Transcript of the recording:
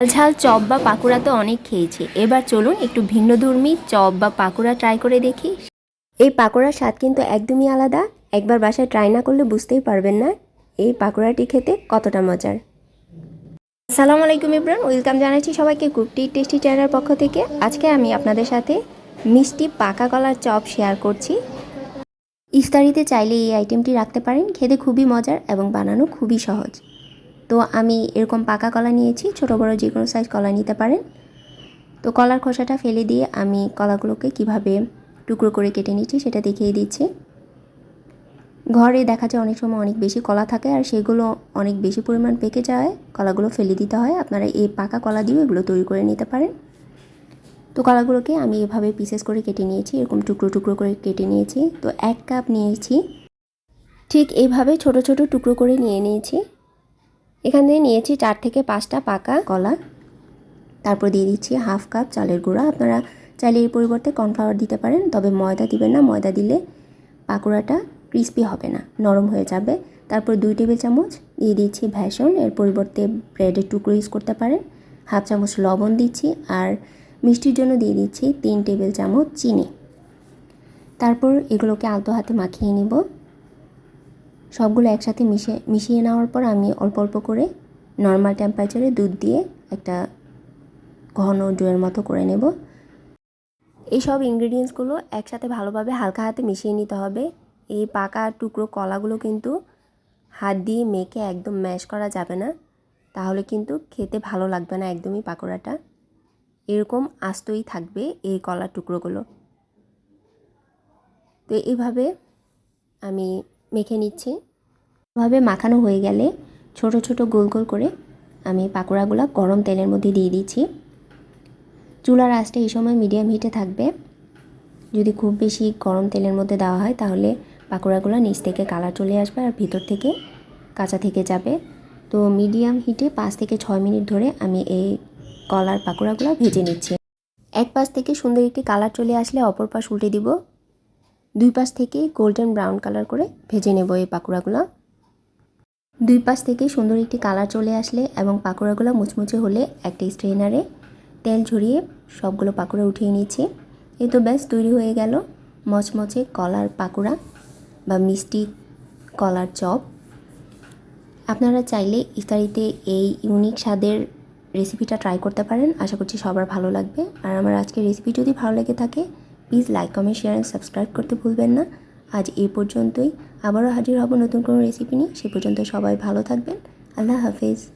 ঝাল চপ বা পাকোড়া তো অনেক খেয়েছি। এবার চলুন একটু ভিন্নধর্মী চপ বা পাকোড়া ট্রাই করে দেখি। এই পাকোড়ার স্বাদ কিন্তু একদমই আলাদা। একবার বাসায় ট্রাই না করলে বুঝতেই পারবেন না এই পাকোড়াটি খেতে কতটা মজার। আসসালামু আলাইকুম ইব্রান ওয়েলকাম জানাচ্ছি সবাইকে কুকটি টেস্টি চ্যানেলের পক্ষ থেকে। আজকে আমি আপনাদের সাথে মিষ্টি পাকা কলার চপ শেয়ার করছি। ইফতারিতে চাইলে এই আইটেমটি রাখতে পারেন। খেতে খুবই মজার এবং বানানো খুবই সহজ। তো আমি এরকম পাকা কলা নিয়েছি, ছোট বড় যে কোনো সাইজ কলা নিতে পারেন। তো কলার খোসাটা ফেলে দিয়ে আমি কলাগুলোকে কীভাবে টুকরো করে কেটে নিচ্ছি সেটা দেখিয়ে দিচ্ছি। ঘরে দেখা যায় অনেক সময় অনেক বেশি কলা থাকে আর সেগুলো অনেক বেশি পরিমাণ পেকে যায়, কলাগুলো ফেলে দিতে হয়। আপনারা এই পাকা কলা দিয়েও এগুলো তৈরি করে নিতে পারেন। তো কলাগুলোকে আমি এভাবে পিসেস করে কেটে নিয়েছি, এরকম টুকরো টুকরো করে কেটে নিয়েছি। তো এক কাপ নিয়েছি, ঠিক এইভাবে ছোট ছোট টুকরো করে নিয়ে নিয়েছি। এখান নিয়েছি চার থেকে পাঁচটা পাকা কলা। তারপর দিয়ে দিচ্ছি হাফ কাপ চালের গুঁড়া। আপনারা চাইলে এর পরিবর্তে কর্নফ্লাওয়ার দিতে পারেন, তবে ময়দা দিবেন না। ময়দা দিলে পাকোড়াটা ক্রিস্পি হবে না, নরম হয়ে যাবে। তারপর দুই টেবিল চামচ দিয়ে দিচ্ছি ভ্যাসন এর পরিবর্তে ব্রেডের টুকরো ইউজ করতে পারেন। হাফ চামচ লবণ দিচ্ছি আর মিষ্টির জন্য দিয়ে দিচ্ছি তিন টেবিল চামচ চিনি। তারপর এগুলোকে আলতো হাতে মাখিয়ে নিব। সবগুলো একসাথে মিশে, মিশিয়ে নেওয়ার পর আমি অল্প অল্প করে নর্মাল টেম্পারেচারে দুধ দিয়ে একটা ঘন ডোয়ের মতো করে নেব। এই সব ইনগ্রিডিয়েন্টসগুলো একসাথে ভালোভাবে হালকা হাতে মিশিয়ে নিতে হবে। এই পাকা টুকরো কলাগুলো কিন্তু হাত দিয়ে মেখে একদম ম্যাশ করা যাবে না। তাহলে কিন্তু খেতে ভালো লাগবে না একদমই পাকোড়াটা। এরকম আস্তই থাকবে এই কলার টুকরোগুলো। তো এইভাবে আমি মেখে নিচ্ছি। এভাবে মাখানো হয়ে গেলে ছোট ছোট গোল গোল করে আমি পাকোড়াগুলো গরম তেলের মধ্যে দিয়ে দিচ্ছি। চুলার আঁচটা এই সময় মিডিয়াম হিটে থাকবে। যদি খুব বেশি গরম তেলের মধ্যে দেওয়া হয় তাহলে পাকোড়াগুলো নিচ থেকে কালার চলে আসবে আর ভিতর থেকে কাঁচা থেকে যাবে। তো মিডিয়াম হিটে পাঁচ থেকে ছয় মিনিট ধরে আমি এই কলার পাকোড়াগুলো ভেজে নিচ্ছি। এক পাশ থেকে সুন্দর একটি কালার চলে আসলে অপর পাশ উল্টে দিব। দুই পাশ থেকে গোল্ডেন ব্রাউন কালার করে ভেজে নেব এই পাকোড়াগুলো। দুই পাশ থেকে সুন্দর একটি কালার চলে আসলে এবং পাকোড়াগুলো মুচমুচে হলে একটা স্ট্রেনারে তেল ঝরিয়ে সবগুলো পাকোড়া উঠিয়ে নিচ্ছি। এই তো ব্যাস, তৈরি হয়ে গেল মচমচে কলার পাকোড়া বা মিষ্টি কলার চপ। আপনারা চাইলে ইফতারিতে এই ইউনিক স্বাদের রেসিপিটা ট্রাই করতে পারেন। আশা করছি সবার ভালো লাগবে। আর আমার আজকের রেসিপি যদি ভালো লেগে থাকে please like comment share and subscribe করতে ভুলবেন না। আজ এ পর্যন্তই। আবারও হাজির হব নতুন কোনো রেসিপি নিয়ে। সে পর্যন্ত সবাই ভালো থাকবেন। আল্লাহ হাফেজ।